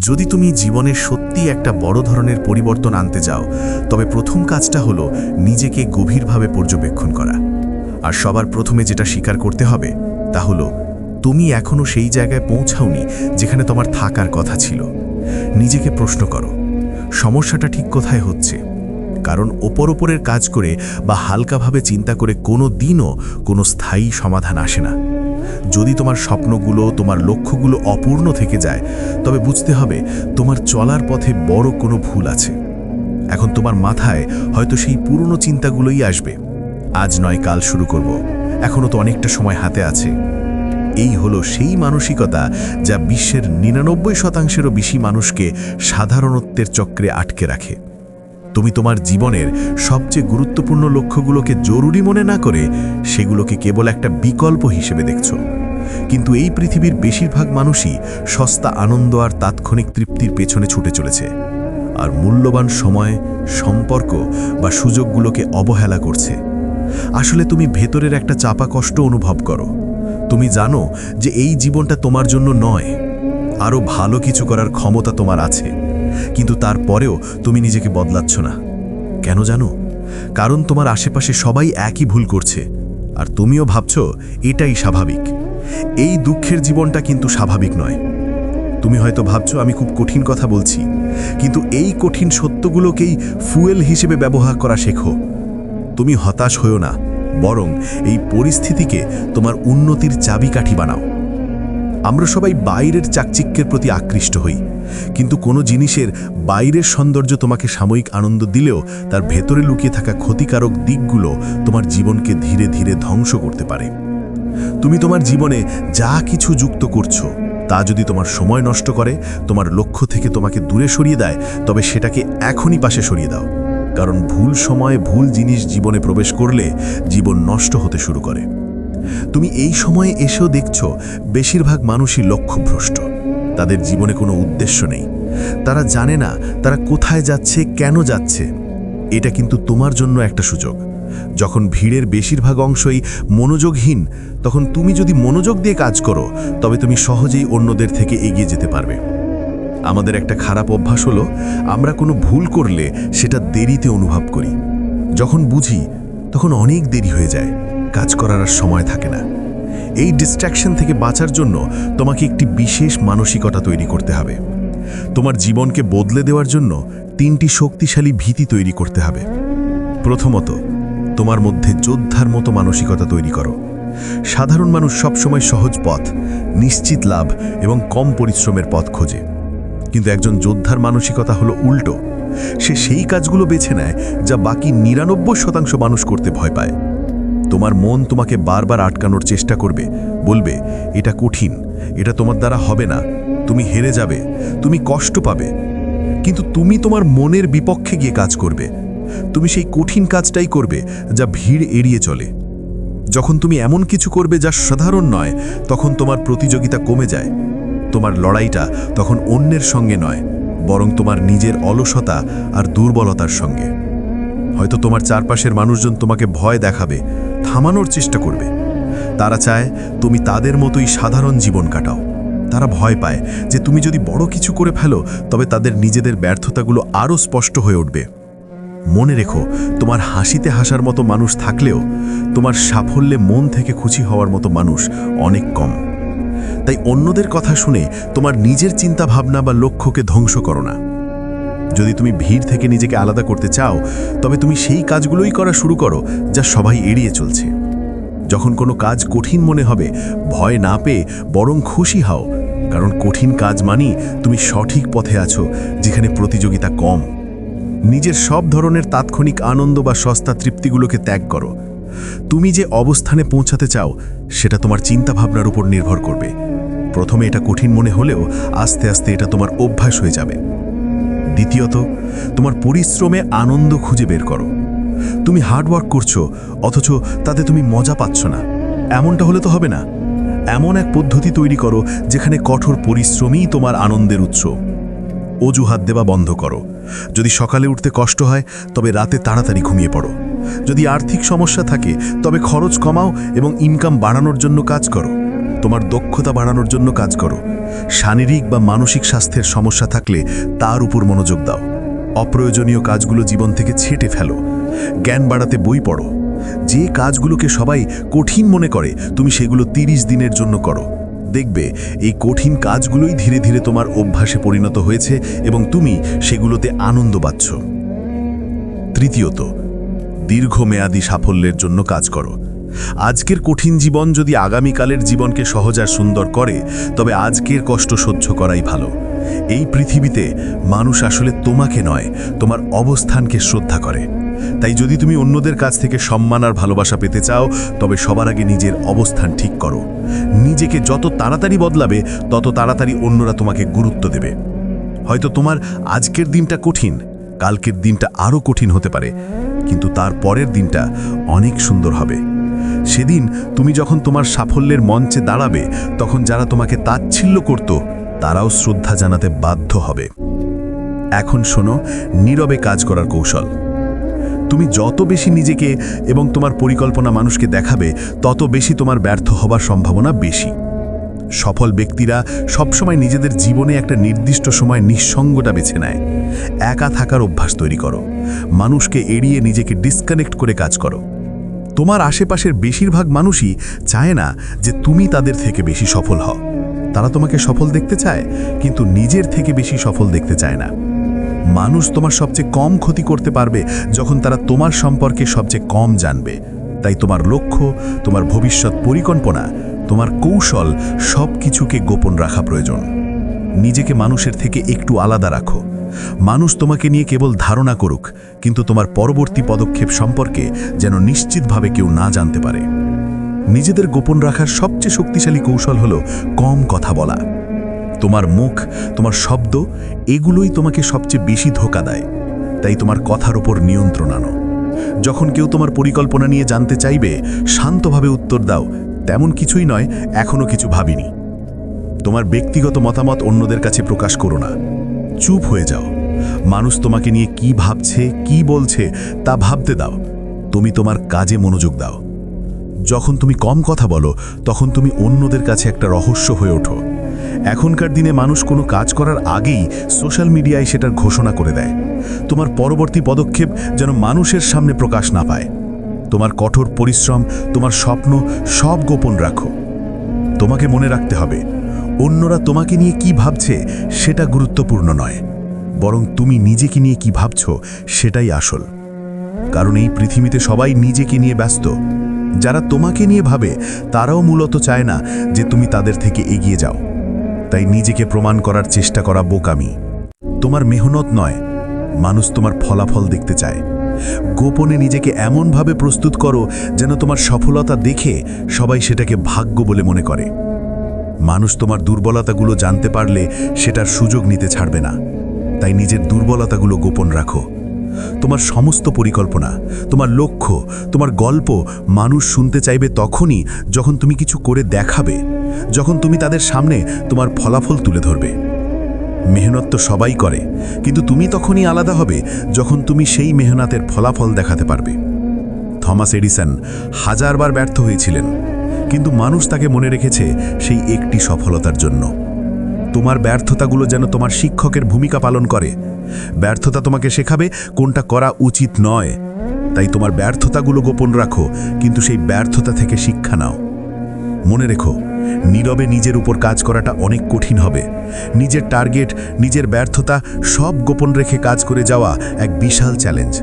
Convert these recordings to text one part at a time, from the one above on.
যদি তুমি জীবনে সত্যি একটা বড় ধরনের পরিবর্তন আনতে যাও, তবে প্রথম কাজটা হলো নিজেকে গভীরভাবে পর্যবেক্ষণ করা। আর সবার প্রথমে যেটা স্বীকার করতে হবে, তা হলো তুমি এখনও সেই জায়গায় পৌঁছাওনি যেখানে তোমার থাকার কথা ছিল। নিজেকে প্রশ্ন করো, সমস্যাটা ঠিক কোথায় হচ্ছে? কারণ ওপর ওপরের কাজ করে বা হালকাভাবে চিন্তা করে কোনো দিনও কোনো স্থায়ী সমাধান আসে না। যদি তোমার স্বপ্নগুলো, তোমার লক্ষ্যগুলো অপূর্ণ থেকে যায়, তবে বুঝতে হবে তোমার চলার পথে বড় কোনো ভুল আছে। এখন তোমার মাথায় হয়তো সেই পুরনো চিন্তাগুলোই আসবে। আজ নয়, কাল শুরু করব। এখনও তো অনেকটা সময় হাতে আছে। এই হলো সেই মানসিকতা যা বিশ্বের নিরানব্বই শতাংশেরও বেশি মানুষকে সাধারণত্বের চক্রে আটকে রাখে। তুমি তোমার জীবনের সবচেয়ে গুরুত্বপূর্ণ লক্ষ্যগুলোকে জরুরি মনে না করে সেগুলোকে কেবল একটা বিকল্প হিসেবে দেখছ। কিন্তু এই পৃথিবীর বেশিরভাগ মানুষই সস্তা আনন্দ আর তাৎক্ষণিক তৃপ্তির পেছনে ছুটে চলেছে আর মূল্যবান সময়, সম্পর্ক বা সুযোগগুলোকে অবহেলা করছে। আসলে তুমি ভেতরের একটা চাপা কষ্ট অনুভব করো। তুমি জানো যে এই জীবনটা তোমার জন্য নয়। আরও ভালো কিছু করার ক্ষমতা তোমার আছে। কিন্তু তারপরেও তুমি নিজেকে বদলাচ্ছ না। কেন জানো? কারণ তোমার আশেপাশে সবাই একই ভুল করছে। আর তুমিও ভাবছ, এটাই স্বাভাবিক। এই দুঃখের জীবনটা কিন্তু স্বাভাবিক নয়। তুমি হয়তো ভাবছ, আমি খুব কঠিন কথা বলছি। কিন্তু এই কঠিন সত্যগুলোকেই ফুয়েল হিসেবে ব্যবহার করা শেখো। তুমি হতাশ হও না, বরং এই পরিস্থিতিকে তোমার উন্নতির চাবিকাঠি বানাও। আমরা সবাই বাইরের চাকচিক্যের প্রতি আকৃষ্ট হই। কিন্তু কোনো জিনিসের বাইরের সৌন্দর্য তোমাকে সাময়িক আনন্দ দিলেও তার ভেতরে লুকিয়ে থাকা ক্ষতিকারক দিকগুলো তোমার জীবনকে ধীরে ধীরে ধ্বংস করতে পারে। তুমি তোমার জীবনে যা কিছু যুক্ত করছ, তা যদি তোমার সময় নষ্ট করে, তোমার লক্ষ্য থেকে তোমাকে দূরে সরিয়ে দেয়, তবে সেটাকে এখনই পাশে সরিয়ে দাও। কারণ ভুল সময়ে ভুল জিনিস জীবনে প্রবেশ করলে জীবন নষ্ট হতে শুরু করে। তুমি এই সময়ে এসেও দেখছ, বেশিরভাগ মানুষই লক্ষ্যভ্রষ্ট। তাদের জীবনে কোনো উদ্দেশ্য নেই। তারা জানে না, তারা কোথায় যাচ্ছে, কেন যাচ্ছে। এটা কিন্তু তোমার জন্য একটা সুযোগ। যখন ভিড়ের বেশিরভাগ অংশই মনোযোগহীন, তখন তুমি যদি মনোযোগ দিয়ে কাজ করো, তবে তুমি সহজেই অন্যদের থেকে এগিয়ে যেতে পারবে। আমাদের একটা খারাপ অভ্যাস হলো, আমরা কোনো ভুল করলে সেটা দেরিতে অনুভব করি। যখন বুঝি, তখন অনেক দেরি হয়ে যায়। কাজ করার আর সময় থাকে না। এই ডিস্ট্র্যাকশন থেকে বাঁচার জন্য তোমাকে একটি বিশেষ মানসিকতা তৈরি করতে হবে। তোমার জীবনকে বদলে দেওয়ার জন্য তিনটি শক্তিশালী ভীতি তৈরি করতে হবে। প্রথমত, তোমার মধ্যে যোদ্ধার মতো মানসিকতা তৈরি করো। সাধারণ মানুষ সবসময় সহজ পথ, নিশ্চিত লাভ এবং কম পরিশ্রমের পথ খোঁজে। কিন্তু একজন যোদ্ধার মানসিকতা হলো উল্টো। সে সেই কাজগুলো বেছে নেয় যা বাকি নিরানব্বই শতাংশ মানুষ করতে ভয় পায়। তোমার মন তোমাকে বারবার আটকানোর চেষ্টা করবে। বলবে, এটা কঠিন, এটা তোমার দ্বারা হবে না। তুমি হেরে যাবে, তুমি কষ্ট পাবে। কিন্তু তুমি তোমার মনের বিপক্ষে গিয়ে কাজ করবে। তুমি সেই কঠিন কাজটাই করবে যা ভিড় এড়িয়ে চলে। যখন তুমি এমন কিছু করবে যা সাধারণ নয়, তখন তোমার প্রতিযোগিতা কমে যায়। তোমার লড়াইটা তখন অন্যের সঙ্গে নয়, বরং তোমার নিজের অলসতা আর দুর্বলতার সঙ্গে। হয়তো তোমার চারপাশের মানুষজন তোমাকে ভয় দেখাবে, থামানোর চেষ্টা করবে। তারা চায় তুমি তাদের মতোই সাধারণ জীবন কাটাও। তারা ভয় পায় যে তুমি যদি বড় কিছু করে ফেলো, তবে তাদের নিজেদের ব্যর্থতাগুলো আরও স্পষ্ট হয়ে উঠবে। মনে রেখো, তোমার হাসিতে হাসার মতো মানুষ থাকলেও তোমার সাফল্যে মন থেকে খুশি হওয়ার মতো মানুষ অনেক কম। তাই অন্যদের কথা শুনে তোমার নিজের চিন্তা ভাবনা বা লক্ষ্যকে ধ্বংস করো না। যদি তুমি ভিড় থেকে নিজেকে আলাদা করতে চাও, তবে তুমি সেই কাজগুলোই করা শুরু করো যা সবাই এড়িয়ে চলছে। যখন কোনো কাজ কঠিন মনে হবে, ভয় না পেয়ে বরং খুশি হও, কারণ কঠিন কাজ মানি তুমি সঠিক পথে আছো, যেখানে প্রতিযোগিতা কম। নিজের সব ধরনের তাৎক্ষণিক আনন্দ বা সস্তা তৃপ্তিগুলোকে ত্যাগ করো। তুমি যে অবস্থানে পৌঁছাতে চাও, সেটা তোমার চিন্তাভাবনার উপর নির্ভর করবে। প্রথমে এটা কঠিন মনে হলেও আস্তে আস্তে এটা তোমার অভ্যাস হয়ে যাবে। দ্বিতীয়ত, তোমার পরিশ্রমে আনন্দ খুঁজে বের করো। তুমি হার্ডওয়ার্ক করছ, অথচ তাতে তুমি মজা পাচ্ছ না। এমনটা হলে তো হবে না। এমন এক পদ্ধতি তৈরি করো, যেখানে কঠোর পরিশ্রমই তোমার আনন্দের উৎস। অজুহাত দেওয়া বন্ধ করো। যদি সকালে উঠতে কষ্ট হয়, তবে রাতে তাড়াতাড়ি ঘুমিয়ে পড়ো। যদি আর্থিক সমস্যা থাকে, তবে খরচ কমাও এবং ইনকাম বাড়ানোর জন্য কাজ করো। তোমার দক্ষতা বাড়ানোর জন্য কাজ করো। শারীরিক বা মানসিক স্বাস্থ্যের সমস্যা থাকলে তার উপর মনোযোগ দাও। অপ্রয়োজনীয় কাজগুলো জীবন থেকে ছেটে ফেলো। জ্ঞান বাড়াতে বই পড়ো। যে কাজগুলোকে সবাই কঠিন মনে করে, তুমি সেগুলো তিরিশ দিনের জন্য করো। দেখবে, এই কঠিন কাজগুলোই ধীরে ধীরে তোমার অভ্যাসে পরিণত হয়েছে এবং তুমি সেগুলোতে আনন্দ পাচ্ছ। তৃতীয়ত, দীর্ঘমেয়াদী সাফল্যের জন্য কাজ করো। আজকের কঠিন জীবন যদি আগামীকালের জীবনকে সহজ আর সুন্দর করে, তবে আজকের কষ্ট সহ্য করাই ভালো। এই পৃথিবীতে মানুষ আসলে তোমাকে নয়, তোমার অবস্থানকে শ্রদ্ধা করে। তাই যদি তুমি অন্যদের কাছ থেকে সম্মান আর ভালোবাসা পেতে চাও, তবে সবার আগে নিজের অবস্থান ঠিক করো। নিজেকে যত তাড়াতাড়ি বদলাবে, তত তাড়াতাড়ি অন্যরা তোমাকে গুরুত্ব দেবে। হয়তো তোমার আজকের দিনটা কঠিন, কালকের দিনটা আরও কঠিন হতে পারে, কিন্তু তার পরের দিনটা অনেক সুন্দর হবে। সেদিন তুমি যখন তোমার সাফল্যের মঞ্চে দাঁড়াবে, তখন যারা তোমাকে তাচ্ছিল্য করত, তারাও শ্রদ্ধা জানাতে বাধ্য হবে। এখন শোনো, নীরবে কাজ করার কৌশল। তুমি যত বেশি নিজেকে এবং তোমার পরিকল্পনা মানুষকে দেখাবে, তত বেশি তোমার ব্যর্থ হবার সম্ভাবনা বেশি। সফল ব্যক্তিরা সবসময় নিজেদের জীবনে একটা নির্দিষ্ট সময় নিঃসঙ্গটা বেছে নেয়। একা থাকার অভ্যাস তৈরি করো। মানুষকে এড়িয়ে নিজেকে ডিসকানেক্ট করে কাজ করো। তোমার আশেপাশের বেশিরভাগ মানুষই চায় না যে তুমি তাদের থেকে বেশি সফল হও। তারা তোমাকে সফল দেখতে চায়, কিন্তু নিজের থেকে বেশি সফল দেখতে চায় না। মানুষ তোমার সবচেয়ে কম ক্ষতি করতে পারবে যখন তারা তোমার সম্পর্কে সবচেয়ে কম জানবে। তাই তোমার লক্ষ্য, তোমার ভবিষ্যৎ পরিকল্পনা, তোমার কৌশল সব কিছুকে গোপন রাখা প্রয়োজন। নিজেকে মানুষের থেকে একটু আলাদা রাখো। মানুষ তোমাকে নিয়ে কেবল ধারণা করুক, কিন্তু তোমার পরবর্তী পদক্ষেপ সম্পর্কে যেন নিশ্চিতভাবে কেউ না জানতে পারে। নিজেদের গোপন রাখার সবচেয়ে শক্তিশালী কৌশল হলো কম কথা বলা। তোমার মুখ, তোমার শব্দ, এগুলোই তোমাকে সবচেয়ে বেশি ধোকা দেয়। তাই তোমার কথার ওপর নিয়ন্ত্রণ আনো। যখন কেউ তোমার পরিকল্পনা নিয়ে জানতে চাইবে, শান্তভাবে উত্তর দাও, তেমন কিছুই নয়, এখনও কিছু ভাবিনি। তোমার ব্যক্তিগত মতামত অন্যদের কাছে প্রকাশ করো না। চুপ হয়ে যাও। মানুষ তোমাকে নিয়ে কি ভাবছে, কি বলছে, তা ভাবতে দাও। তুমি তোমার কাজে মনোযোগ দাও। যখন তুমি কম কথা বলো, তখন তুমি অন্যদের কাছে একটা রহস্য হয়ে ওঠো। এখনকার দিনে মানুষ কোনো কাজ করার আগেই সোশ্যাল মিডিয়ায় সেটার ঘোষণা করে দেয়। তোমার পরবর্তী পদক্ষেপ যেন মানুষের সামনে প্রকাশ না পায়। তোমার কঠোর পরিশ্রম, তোমার স্বপ্ন সব গোপন রাখো। তোমাকে মনে রাখতে হবে অন্যরা তোমাকে নিয়ে কি ভাবছে সেটা গুরুত্বপূর্ণ নয়। বরং তুমি নিজেকে নিয়ে কি ভাবছ সেটাই আসল। কারণ এই পৃথিবীতে সবাই নিজেকে নিয়ে ব্যস্ত। যারা তোমাকে নিয়ে ভাবে, তারাও মূলত চায় না যে তুমি তাদের থেকে এগিয়ে যাও। তাই নিজেকে প্রমাণ করার চেষ্টা করা বোকামি। তোমার মেহনত নয়, মানুষ তোমার ফলাফল দেখতে চায়। গোপনে নিজেকে এমনভাবে প্রস্তুত করো যেন তোমার সফলতা দেখে সবাই সেটাকে ভাগ্য বলে মনে করে। মানুষ তোমার দুর্বলতাগুলো জানতে পারলে সেটার সুযোগ নিতে ছাড়বে না। তাই নিজের দুর্বলতাগুলো গোপন রাখো। তোমার সমস্ত পরিকল্পনা, তোমার লক্ষ্য, তোমার গল্প মানুষ শুনতে চাইবে তখনই যখন তুমি কিছু করে দেখাবে, যখন তুমি তাদের সামনে তোমার ফলাফল তুলে ধরবে। মেহনত তো সবাই করে, কিন্তু তুমি তখনই আলাদা হবে যখন তুমি সেই মেহনতের ফলাফল দেখাতে পারবে। থমাস এডিসন হাজারবার ব্যর্থ হয়েছিলেন। কিন্তু মানুষ তাকে মনে রেখেছে সেই একটি সফলতার জন্য। তোমার ব্যর্থতাগুলো যেন তোমার শিক্ষকের ভূমিকা পালন করে। ব্যর্থতা তোমাকে শেখাবে কোনটা করা উচিত নয়। তাই তোমার ব্যর্থতাগুলো গোপন রাখো, কিন্তু সেই ব্যর্থতা থেকে শিক্ষা নাও। মনে রেখো, নীরবে নিজের উপর কাজ করাটা অনেক কঠিন হবে। নিজের টার্গেট, নিজের ব্যর্থতা সব গোপন রেখে কাজ করে যাওয়া এক বিশাল চ্যালেঞ্জ।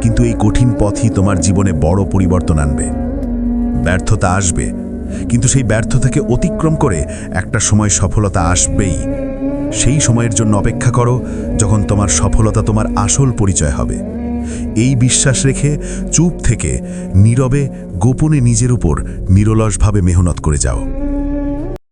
কিন্তু এই কঠিন পথই তোমার জীবনে বড় পরিবর্তন আনবে। ব্যর্থতা আসবে। কিন্তু সেই ব্যর্থতাকে অতিক্রম করে একটা সময় সফলতা আসবেই। সেই সময়ের জন্য অপেক্ষা করো যখন তোমার সফলতা তোমার আসল পরিচয় হবে। এই বিশ্বাস রেখে চুপ থেকে নীরবে গোপনে নিজের উপর নিরলসভাবে মেহনত করে যাও।